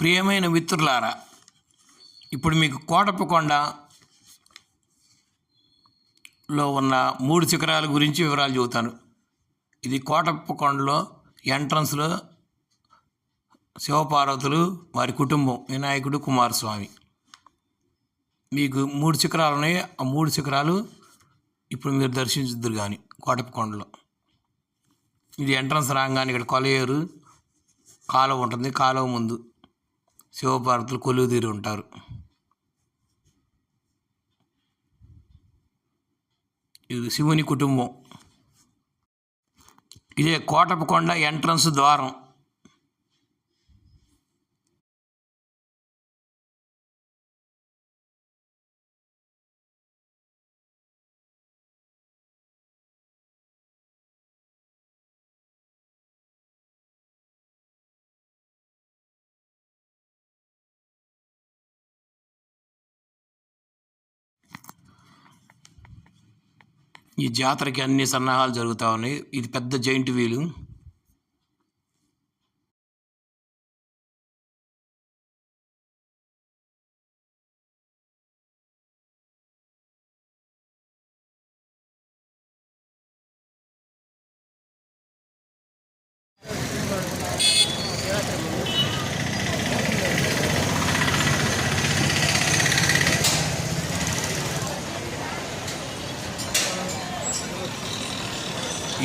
ప్రియమైన మిత్రులారా ఇప్పుడు మీకు కోటప్పకొండలో ఉన్న మూడు శిఖరాల గురించి వివరాలు చెబుతాను. ఇది కోటప్పకొండలో ఎంట్రన్స్లో శివపార్వతులు వారి కుటుంబం వినాయకుడు కుమారస్వామి. మీకు మూడు శిఖరాలు ఉన్నాయి. ఆ మూడు శిఖరాలు ఇప్పుడు మీరు దర్శించుద్దురు కానీ కోటప్పకొండలో ఇది ఎంట్రన్స్ రాగానే ఇక్కడ కొలయేరు కాలువ ఉంటుంది. కాలువ ముందు శివపార్వతులు కొలువుతీరి ఉంటారు. ఇది శివుని కుటుంబం. ఇదే కోటపకొండ ఎంట్రన్స్ ద్వారం. ఈ జాతరకి అన్ని సన్నాహాలు జరుగుతూ ఉన్నాయి. ఇది పెద్ద జైంట్ వీలు.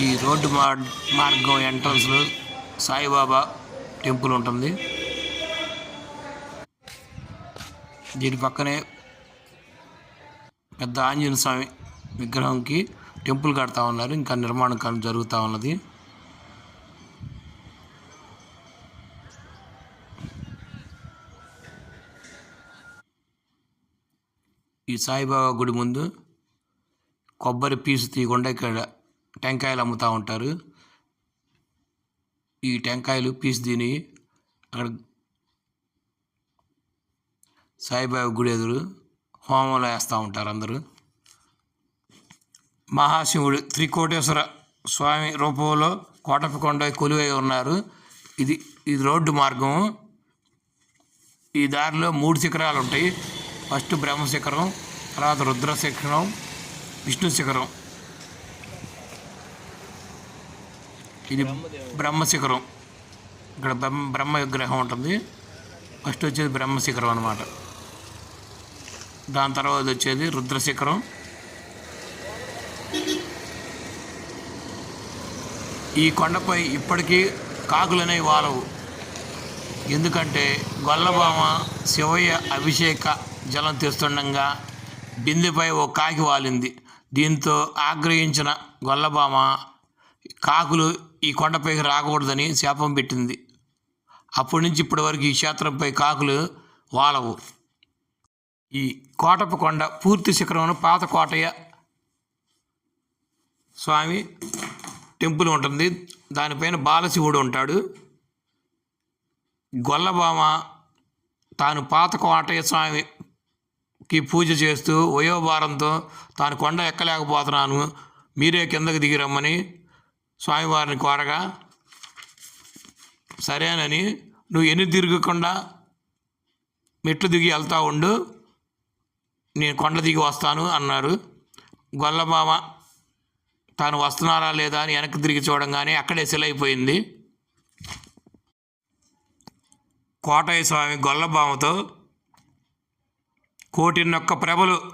ఈ రోడ్డు మార్ మార్గం ఎంట్రన్స్లో సాయిబాబా టెంపుల్ ఉంటుంది. దీని పక్కనే పెద్ద ఆంజనేయ స్వామి విగ్రహంకి టెంపుల్ కడతా ఉన్నారు. ఇంకా నిర్మాణం కానీ జరుగుతూ ఉన్నది. ఈ సాయిబాబా గుడి ముందు కొబ్బరి పీసు తీయకుండా ఇక్కడ టెంకాయలు అమ్ముతూ ఉంటారు. ఈ టెంకాయలు పీస్ తిని అక్కడ సాయిబాబా గుడి ఎదురు హోమంలో వేస్తూ ఉంటారు అందరూ. మహాశివుడు త్రికోటేశ్వర స్వామి రూపంలో కోటప్పకొండ కొలువై ఉన్నారు. ఇది ఇది రోడ్డు మార్గం. ఈ దారిలో మూడు శిఖరాలు ఉంటాయి. ఫస్ట్ బ్రహ్మ శిఖరం తర్వాత రుద్ర శిఖరం విష్ణు శిఖరం ఇది బ్రహ్మ శిఖరం ఇక్కడ బ్రహ్మ బ్రహ్మ విగ్రహం ఉంటుంది. ఫస్ట్ వచ్చేది బ్రహ్మ శిఖరం అనమాట దాని తర్వాత వచ్చేది రుద్రశిఖరం. ఈ కొండపై ఇప్పటికీ కాకులనేవి వాలవు. ఎందుకంటే గొల్లబామ శివయ్య అభిషేక జలం తెస్తుండగా బిందెపై ఓ కాకి వాలింది. దీంతో ఆగ్రహించిన గొల్లబామ కాకులు ఈ కొండపైకి రాకూడదని శాపం పెట్టింది. అప్పటి నుంచి ఇప్పటి వరకు ఈ క్షేత్రంపై కాకులు వాలవు. ఈ కోటపు కొండ పూర్తి శిఖరమును పాత కోటయ్య స్వామి టెంపుల్ ఉంటుంది. దానిపైన బాలశివుడు ఉంటాడు. గొల్లబామ తాను పాత కోటయ్య స్వామికి పూజ చేస్తూ వయోభారంతో తాను కొండ ఎక్కలేకపోతున్నాను. మీరే కిందకు దిగి రమ్మని స్వామివారిని కోరగా సరేనని నువ్వు ఎన్ని తిరగకుండా మెట్లు దిగి వెళ్తా ఉండు నేను కొండ దిగి వస్తాను అన్నారు. గొల్లబామ తాను వస్తున్నారా లేదా అని వెనక్కి తిరిగి చూడంగానే అక్కడే సెలైపోయింది. కోటయ్య స్వామి గొల్లబామతో కోటిన్నొక్క ప్రభలు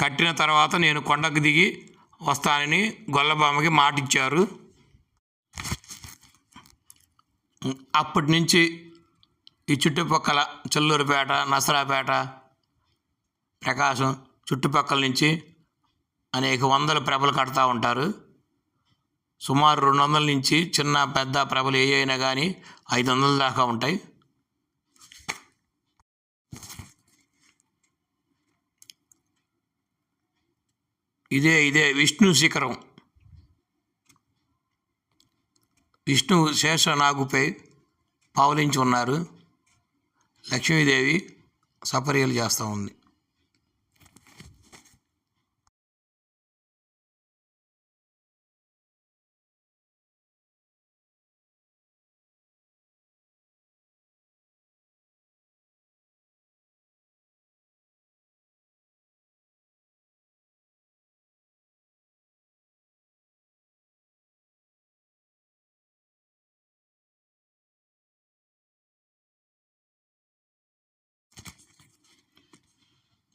కట్టిన తర్వాత నేను కొండకు దిగి వస్తానని గొల్లబామకి మాటిచ్చారు. అప్పటి నుంచి ఈ చుట్టుపక్కల చెల్లూరుపేట నసరాపేట ప్రకాశం చుట్టుపక్కల నుంచి అనేక వందల ప్రభలు కడతా ఉంటారు. సుమారు రెండు వందల నుంచి చిన్న పెద్ద ప్రభలు ఏ అయినా కానీ ఐదు వందల దాకా ఉంటాయి. ఇదే ఇదే విష్ణు శిఖరం. విష్ణు శేషనాగుపై పావలించి ఉన్నారు. లక్ష్మీదేవి సపర్యలు చేస్తూ ఉంది.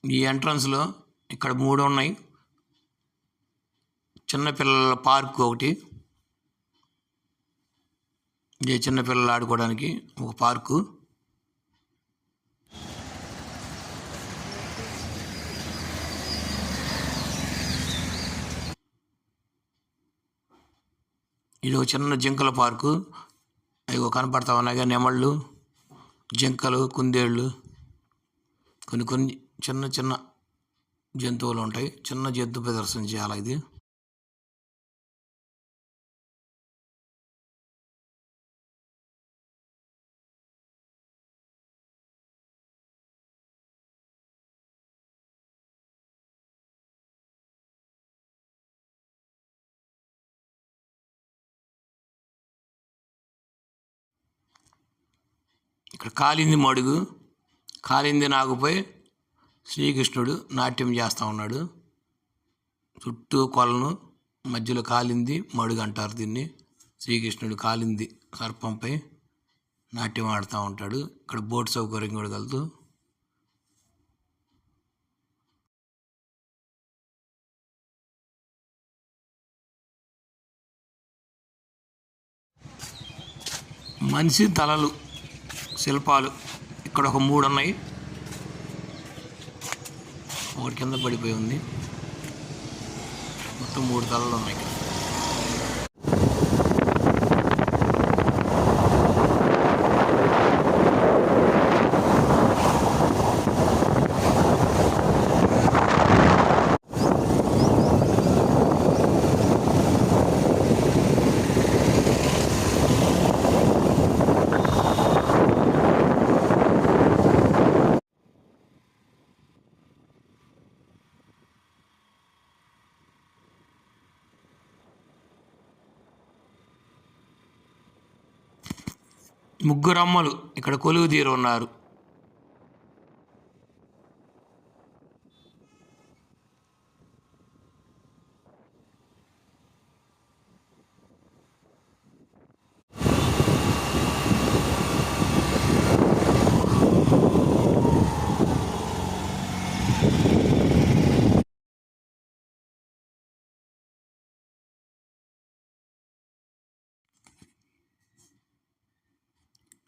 ఈ ఎంట్రన్స్లో ఇక్కడ మూడు ఉన్నాయి. చిన్నపిల్లల పార్క్ ఒకటి. ఇది చిన్నపిల్లలు ఆడుకోవడానికి ఒక పార్కు. ఇది ఒక చిన్న జింకల పార్కు. అవి కనపడతా ఉన్నాయి. నెమళ్ళు జింకలు కుందేళ్ళు కొన్ని కొన్ని చిన్న చిన్న జంతువులు ఉంటాయి. చిన్న జంతు ప్రదర్శన చేయాలి ఇది? ఇక్కడ కాలింది మడుగు. కాలింది నాగుపై శ్రీకృష్ణుడు నాట్యం చేస్తూ ఉన్నాడు. చుట్టూ కొలను మధ్యలో కాలింది మడుగు అంటారు దీన్ని. శ్రీకృష్ణుడు కాలింది సర్పంపై నాట్యం ఆడుతూ ఉంటాడు. ఇక్కడ బోట్ సౌకర్యం కూడా కలదు. మనిషి తలలు శిల్పాలు ఇక్కడ ఒక మూడు ఉన్నాయి ఒకటి కింద పడిపోయి ఉంది. మొత్తం మూడు తలలు ఉన్నాయి ముగ్గురు అమ్మలు ఇక్కడ కొలువు తీరు ఉన్నారు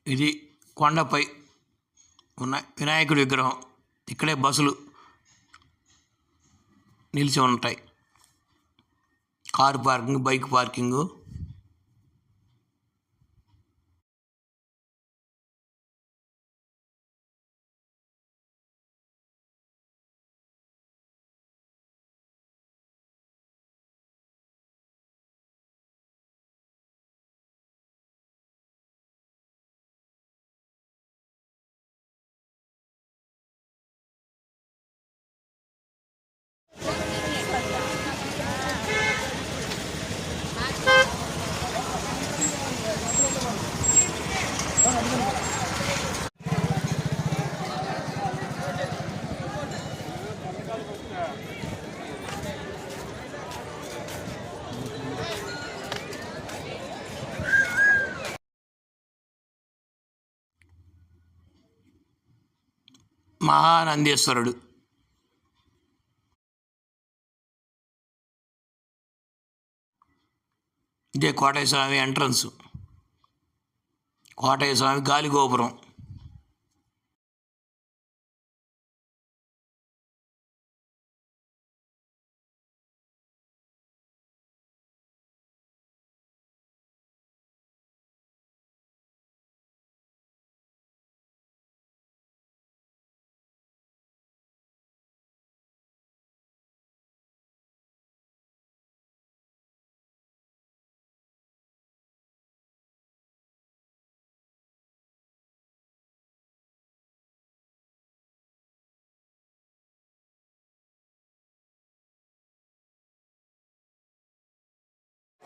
ఇది కొండపై ఉన్న వినాయకుడి విగ్రహం. ఇక్కడే బస్సులు నిలిచి ఉంటాయి. కారు పార్కింగ్ బైక్ పార్కింగు మహానందేశ్వరుడు. ఇదే కోటయ్య స్వామి ఎంట్రన్స్. కోటయ్య స్వామి గాలిగోపురం.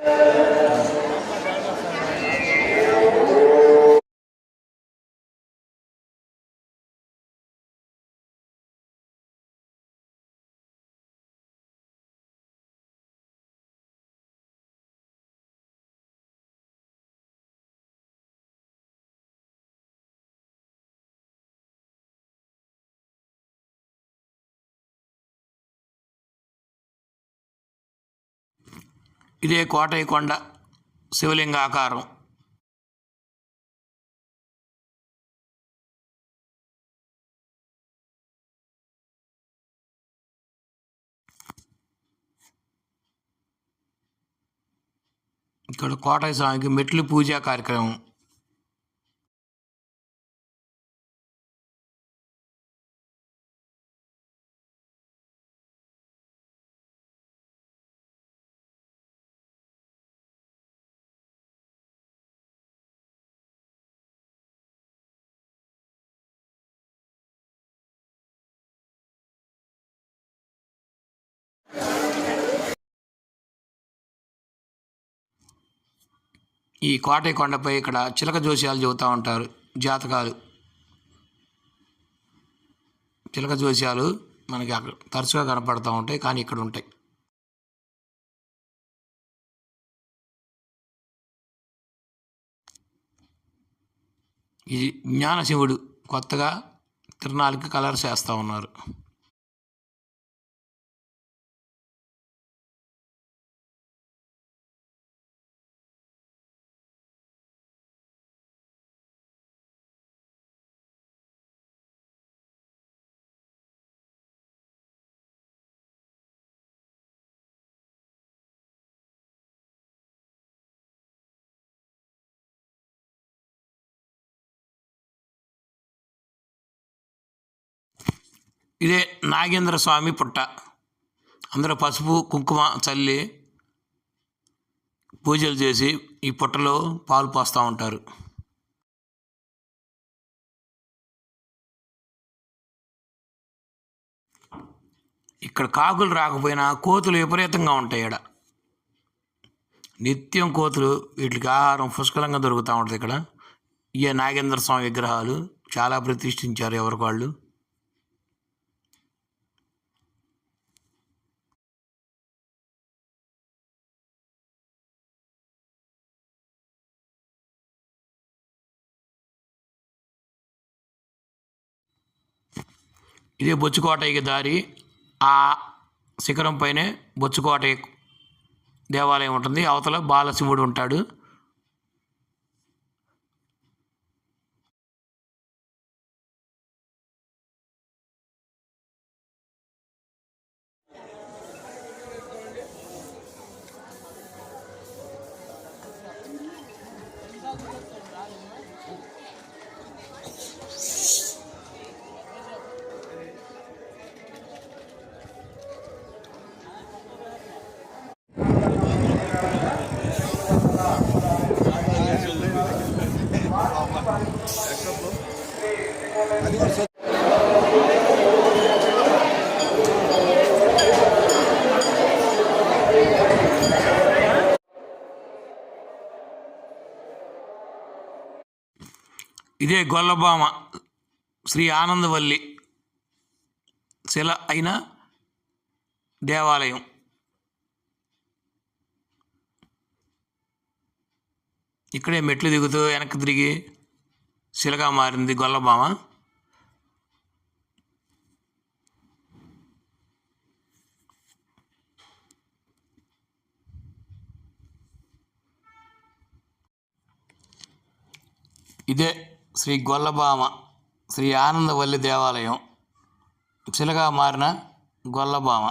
Yeah. ఇదే కోటైకొండ కొండ శివలింగ ఆకారం. ఇక్కడ కోటయ్య స్వామికి మెట్లు పూజా కార్యక్రమం. ఈ కోటయ్య కొండపై ఇక్కడ చిలక జోస్యాలు చెబుతూ ఉంటారు. జాతకాలు. చిలక జోస్యాలు మనకి అక్కడ తరచుగా కనపడుతూ ఉంటాయి కానీ ఇక్కడ ఉంటాయి. ఇది జ్ఞానశివుడు కొత్తగా తిరునాళ్ళకి కలర్స్ వేస్తూ ఉన్నారు. ఇదే నాగేంద్ర స్వామి పుట్ట. అందరూ పసుపు కుంకుమ చల్లి పూజలు చేసి ఈ పుట్టలో పాలు పోస్తూ ఉంటారు. ఇక్కడ కాకులు రాకపోయినా కోతులు విపరీతంగా ఉంటాయి ఇక్కడ నిత్యం కోతులు వీటికి ఆహారం పుష్కలంగా దొరుకుతూ ఉంటుంది ఇక్కడ. ఇవే నాగేంద్ర స్వామి విగ్రహాలు చాలా ప్రతిష్ఠించారు ఎవరికి వాళ్ళు ఇదే బొచ్చుకోటయ్యకి దారి ఆ శిఖరం పైనే బొచ్చుకోటయ్య దేవాలయం ఉంటుంది. అవతల బాలశివుడు ఉంటాడు. ఇదే గొల్లబామ శ్రీ ఆనందవల్లి శిల అయిన దేవాలయం. ఇక్కడే మెట్లు దిగుతూ వెనక్కి తిరిగి శిలగా మారింది గొల్లబామ ఇదే శ్రీ గొల్లబామ శ్రీ ఆనందవల్లి దేవాలయం శిలగా మారిన గొల్లబామ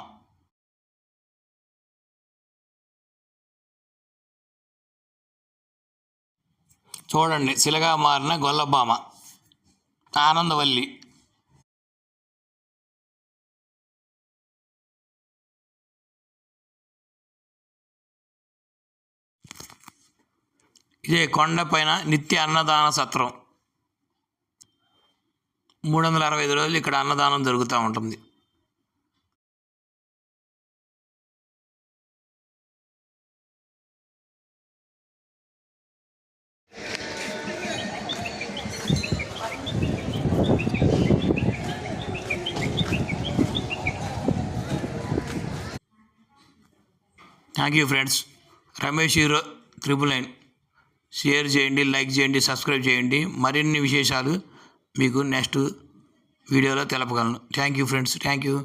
చూడండి శిలగా మారిన గొల్లబామ ఆనందవల్లి. ఇదే కొండపైన నిత్య అన్నదాన సత్రం. మూడు వందల అరవై ఐదు రోజులు ఇక్కడ అన్నదానం జరుగుతూ ఉంటుంది. Thank you friends Ramesh hero triple nine share చేయండి లైక్ చేయండి సబ్స్క్రైబ్ చేయండి. మరిన్ని విశేషాలు మీకు నెక్స్ట్ వీడియోలో తెలపగలను. Thank you friends thank you